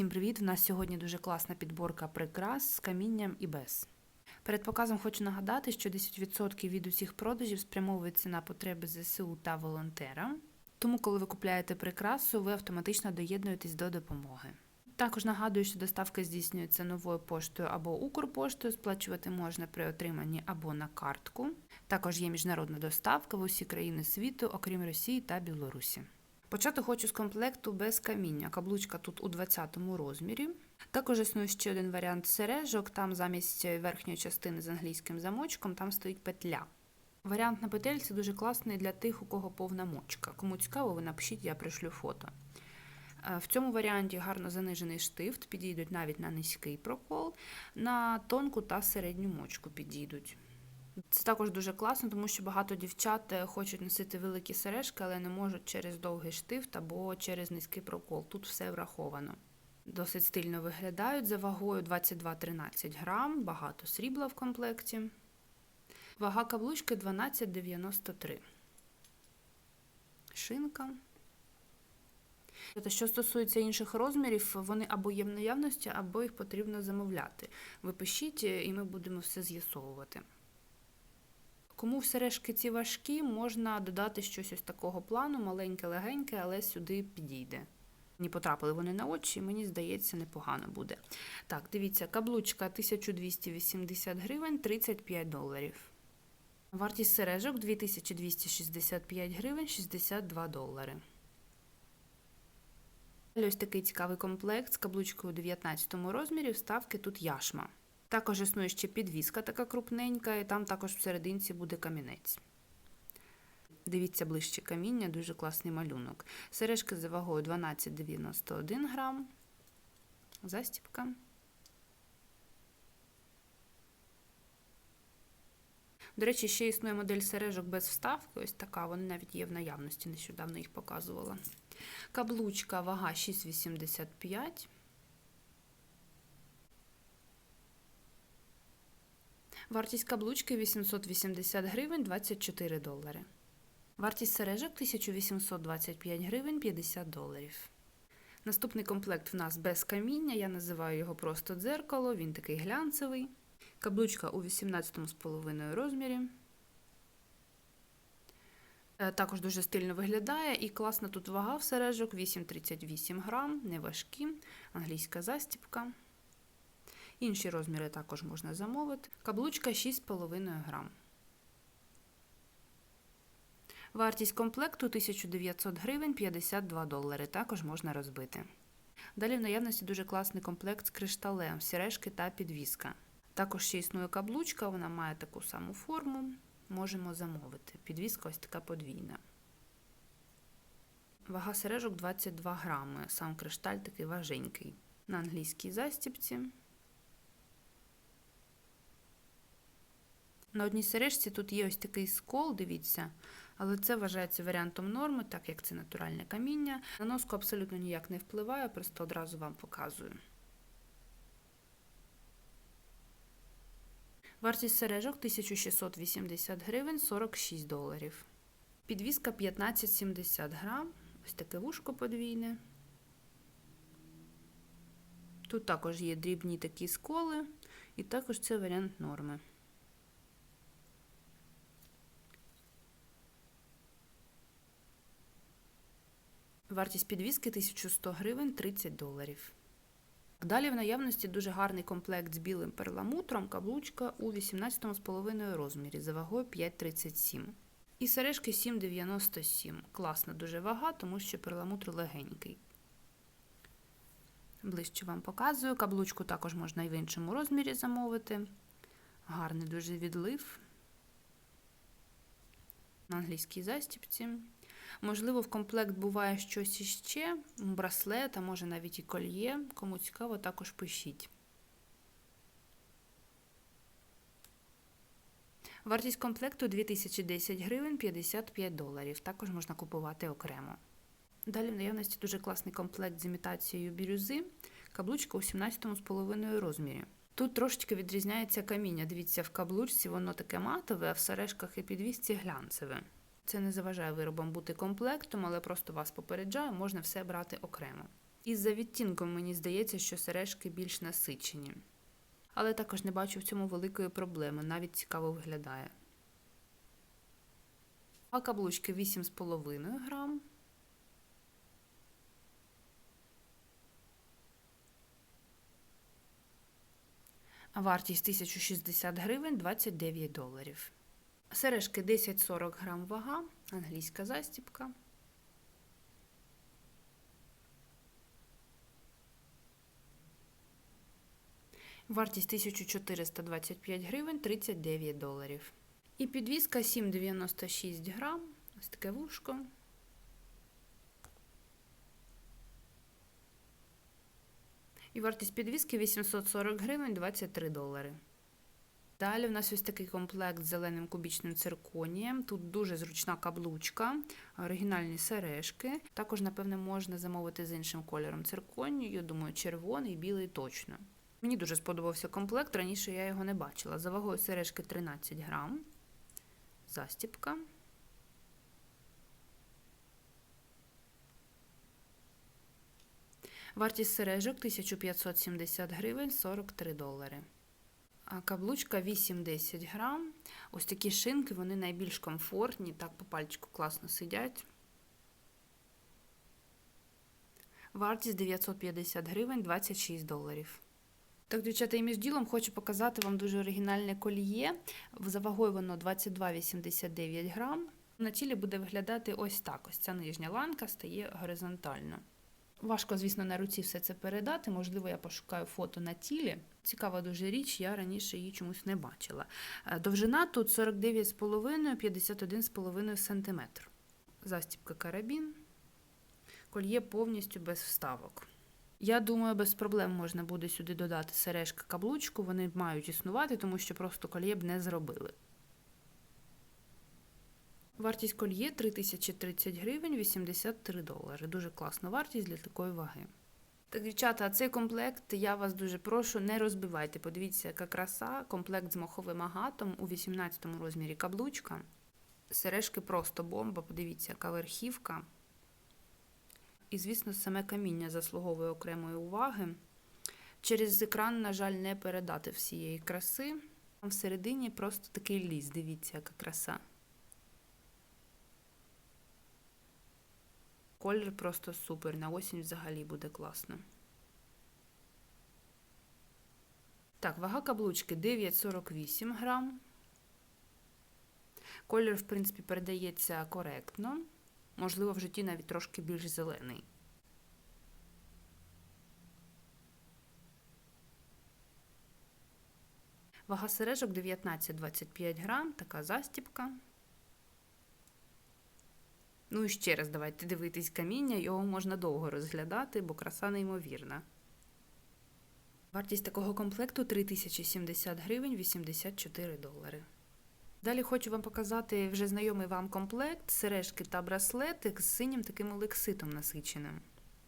Всім привіт! У нас сьогодні дуже класна підборка прикрас з камінням і без. Перед показом хочу нагадати, що 10% від усіх продажів спрямовується на потреби ЗСУ та волонтера. Тому, коли ви купляєте прикрасу, ви автоматично доєднуєтесь до допомоги. Також нагадую, що доставка здійснюється новою поштою або Укрпоштою, сплачувати можна при отриманні або на картку. Також є міжнародна доставка в усі країни світу, окрім Росії та Білорусі. Почати хочу з комплекту без каміння. Каблучка тут у 20 розмірі. Також існує ще один варіант сережок. Там замість верхньої частини з англійським замочком там стоїть петля. Варіант на петельці дуже класний для тих, у кого повна мочка. Кому цікаво, ви напишіть, я пришлю фото. Е, В цьому варіанті гарно занижений штифт, підійдуть навіть на низький прокол, на тонку та середню мочку підійдуть. Це також дуже класно, тому що багато дівчат е, хочуть носити великі сережки, але не можуть через довгий штифт або через низький прокол. Тут все враховано. Досить стильно виглядають за вагою 22-13 грам, багато срібла в комплекті. Вага каблучки 12,93. Шинка. Що стосується інших розмірів, вони або є в наявності, або їх потрібно замовляти. Ви пишіть, е, і ми будемо все з'ясовувати. Кому в сережки ці важкі, можна додати щось ось такого плану, маленьке, легеньке, але сюди підійде. Мені потрапили вони на очі, мені здається, непогано буде. Так, дивіться, каблучка 1280 гривень, 35 доларів. Вартість сережок 2265 гривень, 62 долари. Ось такий цікавий комплект з каблучкою у 19 розмірі, вставки тут яшма. Також існує ще підвіска така крупненька, і там також всерединці буде камінець. Дивіться ближче каміння, дуже класний малюнок. Сережки за вагою 12,91 грам. Застіпка. До речі, ще існує модель сережок без вставки. Ось така, вони навіть є в наявності, нещодавно їх показувала. Каблучка, вага 6,85. Вартість каблучки 880 гривень 24 долари. Вартість сережок 1825 гривень 50 доларів. Наступний комплект в нас без каміння, я називаю його просто дзеркало, він такий глянцевий. Каблучка у 18,5 розмірі. Е, Також дуже стильно виглядає і класна тут вага в сережок 8,38 грам, не важкі, англійська застіпка. Інші розміри також можна замовити. Каблучка 6,5 грам. Вартість комплекту 1900 гривень 52 долари. Також можна розбити. Далі в наявності дуже класний комплект з кришталем, сережки та підвіска. Також ще існує каблучка, вона має таку саму форму. Можемо замовити. Підвіска ось така подвійна. Вага сережок 22 грами. Сам кришталь такий важенький. На англійській застіпці. На одній сережці тут є ось такий скол, дивіться, але це вважається варіантом норми, так як це натуральне каміння. На носку абсолютно ніяк не впливає, просто одразу вам показую. Вартість сережок 1680 гривень 46 доларів. Підвіска 15,70 грам. Ось таке вушко подвійне. Тут також є дрібні такі сколи, і також це варіант норми. Вартість підвіски 1100 гривень 30 доларів. Далі в наявності дуже гарний комплект з білим перламутром, каблучка у 18,5 розмірі за вагою 5,37. І сережки 7,97. Класна дуже вага, тому що перламутр легенький. Ближче вам показую. Каблучку також можна і в іншому розмірі замовити. Гарний дуже відлив. На англійській застіпці. Можливо, в комплект буває щось іще, браслет, а може навіть і кольє. Кому цікаво, також пишіть. Вартість комплекту 2010 гривень 55 доларів. Також можна купувати окремо. Далі в наявності дуже класний комплект з імітацією бірюзи. Каблучка у 17,5 розмірі. Тут трошечки відрізняється каміння. Дивіться, в каблучці воно таке матове, а в сережках і підвісці глянцеве. Це не заважає виробам бути комплектом, але просто вас попереджаю, можна все брати окремо. І Із-за відтінком мені здається, що сережки більш насичені. Але також не бачу в цьому великої проблеми, навіть цікаво виглядає. А каблучки 8,5 грам. А вартість 1060 гривень 29 доларів. Сережки 10-40 грам вага, англійська застіпка. Вартість 1425 гривень 39 доларів. І підвіска 7,96 грам. Ось таке вушко. І вартість підвіски 840 гривень 23 долари. Далі в нас ось такий комплект з зеленим кубічним цирконієм. Тут дуже зручна каблучка, оригінальні сережки. Також, напевне, можна замовити з іншим кольором цирконію. Думаю, червоний, білий точно. Мені дуже сподобався комплект, раніше я його не бачила. За вагою сережки 13 грам. Застіпка. Вартість сережок 1570 гривень 43 долари. Каблучка 8-10 грам. Ось такі шинки, вони найбільш комфортні, так по пальчику класно сидять. Вартість 950 гривень 26 доларів. Так, дівчата, і між ділом хочу показати вам дуже оригінальне коліє. За вагою воно 22,89 грам. На тілі буде виглядати ось так. Ось ця нижня ланка стає горизонтально. Важко, звісно, на руці все це передати. Можливо, я пошукаю фото на тілі. Цікава дуже річ, я раніше її чомусь не бачила. Довжина тут 49,5-51,5 см. Застібка карабін. Кольє повністю без вставок. Я думаю, без проблем можна буде сюди додати сережки каблучку. Вони мають існувати, тому що просто кольє б не зробили. Вартість кольє 3030 гривень 83 долари. Дуже класна вартість для такої ваги. Так, дівчата, цей комплект я вас дуже прошу, не розбивайте. Подивіться, яка краса, комплект з моховим агатом у 18 розмірі каблучка. Сережки просто бомба, подивіться, яка верхівка. І, звісно, саме каміння заслуговує окремої уваги. Через екран, на жаль, не передати всієї краси. Всередині просто такий ліс, дивіться, яка краса. Колір просто супер. На осінь взагалі буде класно. Так, вага каблучки 9,48 грам. Колір, в принципі, передається коректно. Можливо, в житті навіть трошки більш зелений. Вага сережок 19-25 грам, така застіпка. Ну і ще раз давайте дивитись каміння, його можна довго розглядати, бо краса неймовірна. Вартість такого комплекту 3070 гривень 84 долари. Далі хочу вам показати вже знайомий вам комплект, сережки та браслетик з синім таким олекситом насиченим.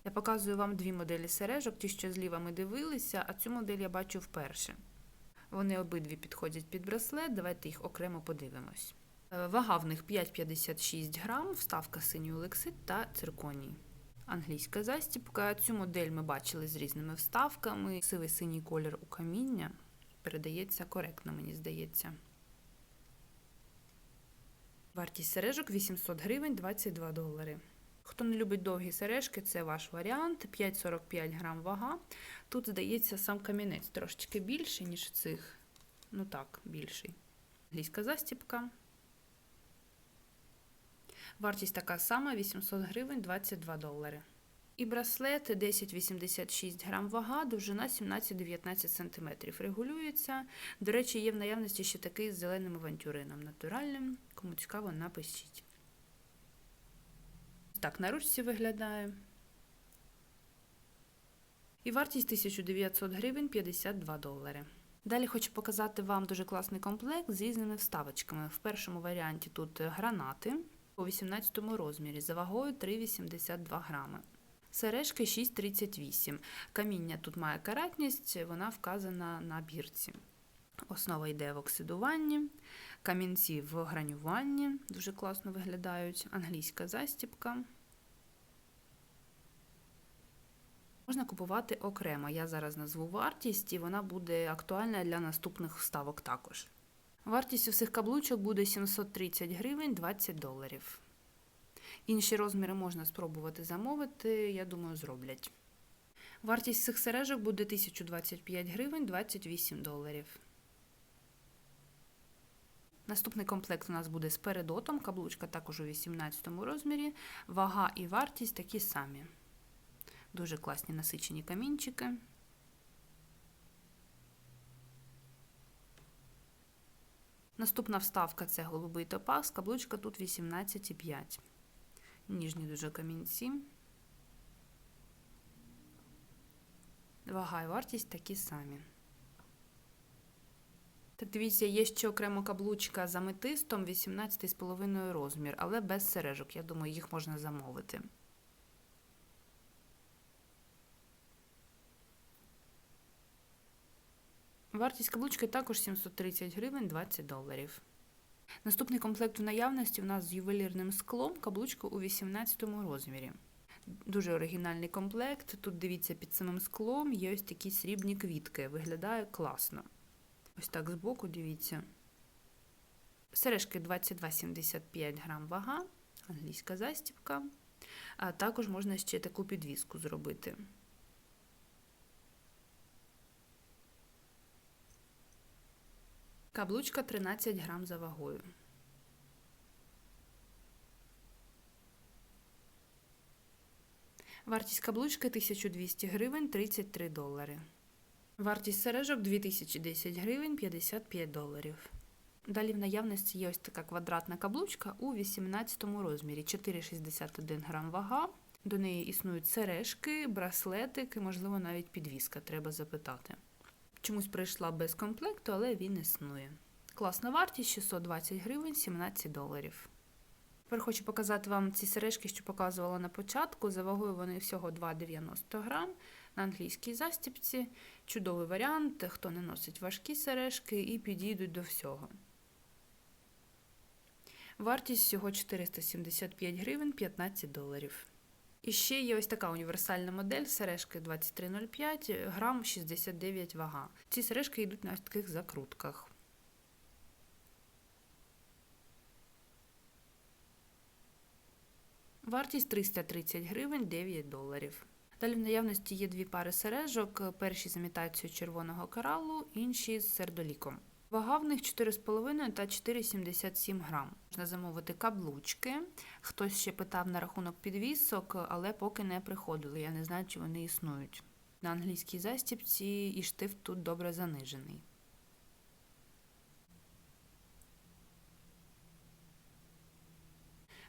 Я показую вам дві моделі сережок, ті, що зліва ми дивилися, а цю модель я бачу вперше. Вони обидві підходять під браслет, давайте їх окремо подивимось. Е, вага в них 5,56 грам, вставка синій олексит та цирконій. Англійська застіпка. Цю модель ми бачили з різними вставками. Сивий синій колір у каміння передається коректно, мені здається. Вартість сережок 800 гривень 22 долари. Хто не любить довгі сережки, це ваш варіант. 5,45 грам вага. Тут, здається, сам камінець трошечки більший, ніж цих. Ну так, більший. Англійська застіпка. Вартість така сама 800 гривень 22 долари. І браслет 10,86 грам вага, довжина 17-19 см. Регулюється. До речі, є в наявності ще такий з зеленим авантюрином. Натуральним. Кому цікаво, напишіть. Так, на ручці виглядає. І вартість 1900 гривень 52 долари. Далі хочу показати вам дуже класний комплект з різними вставочками. В першому варіанті тут гранати у 18 розмірі за вагою 3,82 грами. Сережки 6,38. Каміння тут має каратність, вона вказана на бірці. Основа йде в оксидуванні, камінці в гранюванні, дуже класно виглядають, англійська застіпка. Можна купувати окремо. Я зараз назву вартість, і вона буде актуальна для наступних вставок також. Вартість усіх каблучок буде 730 гривень 20 доларів. Інші розміри можна спробувати замовити, я думаю, зроблять. Вартість цих сережок буде 1025 гривень 28 доларів. Наступний комплект у нас буде з передотом, каблучка також у 18 розмірі, вага і вартість такі самі. Дуже класні насичені камінчики. Наступна вставка це голубий топаз, каблучка тут 18,5. Ніжні дуже камінці. Вага і вартість такі самі. Так, дивіться, є ще окремо каблучка з аметистом 18,5 розмір, але без сережок. Я думаю, їх можна замовити. Вартість каблучки також 730 гривень 20 доларів. Наступний комплект в наявності у нас з ювелірним склом, каблучка у 18 розмірі. Дуже оригінальний комплект. Тут дивіться під самим склом є ось такі срібні квітки. Виглядає класно. Ось так збоку дивіться. Сережки 22,75 грам вага, англійська застібка. А також можна ще таку підвіску зробити. Каблучка 13 грам за вагою. Вартість каблучки 1200 гривень 33 долари. Вартість сережок 2010 гривень 55 доларів. Далі в наявності є ось така квадратна каблучка у 18 розмірі, 4,61 грам вага. До неї існують сережки, браслетики, можливо, навіть підвіска, треба запитати. Чомусь прийшла без комплекту, але він існує. Класна вартість 620 гривень 17 доларів. Тепер хочу показати вам ці сережки, що показувала на початку. За вагою вони всього 2,90 грам на англійській застіпці. Чудовий варіант, хто не носить важкі сережки і підійдуть до всього. Вартість всього 475 гривень 15 доларів. І ще є ось така універсальна модель сережки 2305 грам 69 вага. Ці сережки йдуть на таких закрутках. Вартість 330 гривень 9 доларів. Далі в наявності є дві пари сережок, перші з імітацією червоного коралу, інші з сердоліком. Вага в них 4,5 та 4,77 грам. Можна замовити каблучки. Хтось ще питав на рахунок підвісок, але поки не приходили. Я не знаю, чи вони існують. На англійській застіпці і штифт тут добре занижений.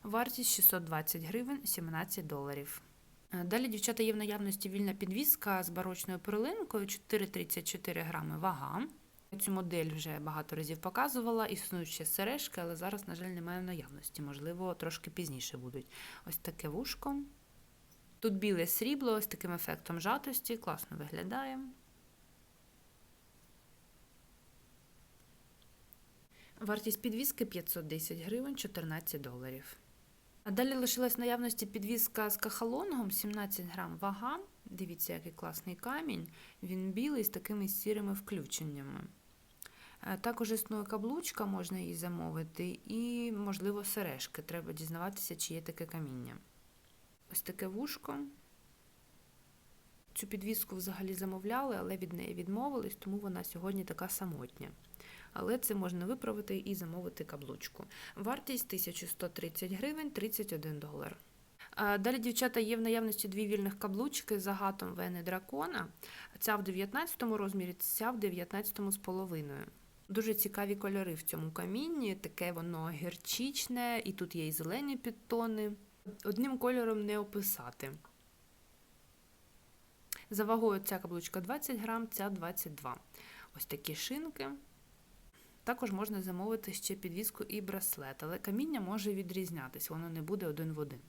Вартість 620 гривень 17 доларів. Далі, дівчата, є в наявності вільна підвіска з барочною перлинкою 4,34 грами вага. Цю модель вже багато разів показувала, існують ще сережки, але зараз, на жаль, немає наявності. Можливо, трошки пізніше будуть. Ось таке вушко. Тут біле срібло з таким ефектом жатості, класно виглядає. Вартість підвіски 510 гривень 14 доларів. А далі лишилась наявності підвіска з кахалонгом 17 грам вага. Дивіться, який класний камінь. Він білий з такими сірими включеннями. Також існує каблучка, можна її замовити, і, можливо, сережки. Треба дізнаватися, чи є таке каміння. Ось таке вушко. Цю підвіску взагалі замовляли, але від неї відмовились, тому вона сьогодні така самотня. Але це можна виправити і замовити каблучку. Вартість 1130 гривень 31 долар. Далі, дівчата, є в наявності дві вільних каблучки з агатом Вени Дракона. Ця в 19 розмірі, ця в 19 з половиною. Дуже цікаві кольори в цьому камінні, таке воно гірчичне, і тут є і зелені підтони. Одним кольором не описати. За вагою ця каблучка 20 грам, ця 22 Ось такі шинки. Також можна замовити ще підвіску і браслет, але каміння може відрізнятися, воно не буде один в один.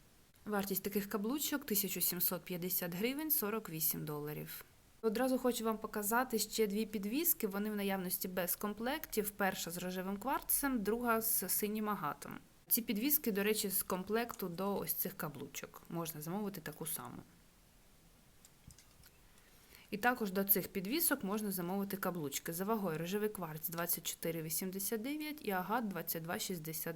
Вартість таких каблучок 1750 гривень 48 доларів. Одразу хочу вам показати ще дві підвіски. Вони в наявності без комплектів. Перша з рожевим кварцем, друга з синім агатом. Ці підвіски, до речі, з комплекту до ось цих каблучок. Можна замовити таку саму. І також до цих підвісок можна замовити каблучки. За вагою рожевий кварц 24,89 і агат 22,62.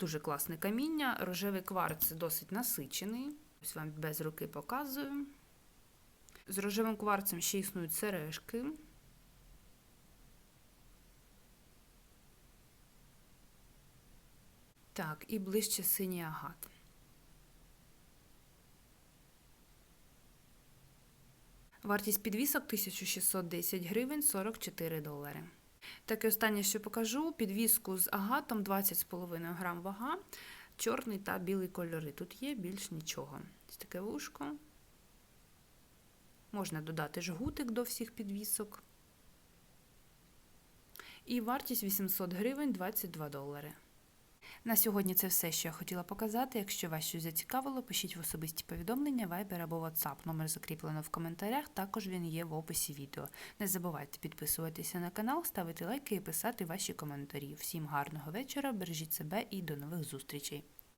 Дуже класне каміння. Рожевий кварц досить насичений. Ось вам без руки показую. З рожевим кварцем ще існують сережки. Так, і ближче синій агат. Вартість підвісок 1610 гривень 44 долари. Так і останнє, що покажу, підвіску з агатом 20,5 грам вага, чорний та білий кольори. Тут є більш нічого. Ось таке вушко. Можна додати жгутик до всіх підвісок. І вартість 800 гривень 22 долари. На сьогодні це все, що я хотіла показати. Якщо вас щось зацікавило, пишіть в особисті повідомлення, Viber або WhatsApp. Номер закріплено в коментарях, також він є в описі відео. Не забувайте підписуватися на канал, ставити лайки і писати ваші коментарі. Всім гарного вечора, бережіть себе і до нових зустрічей!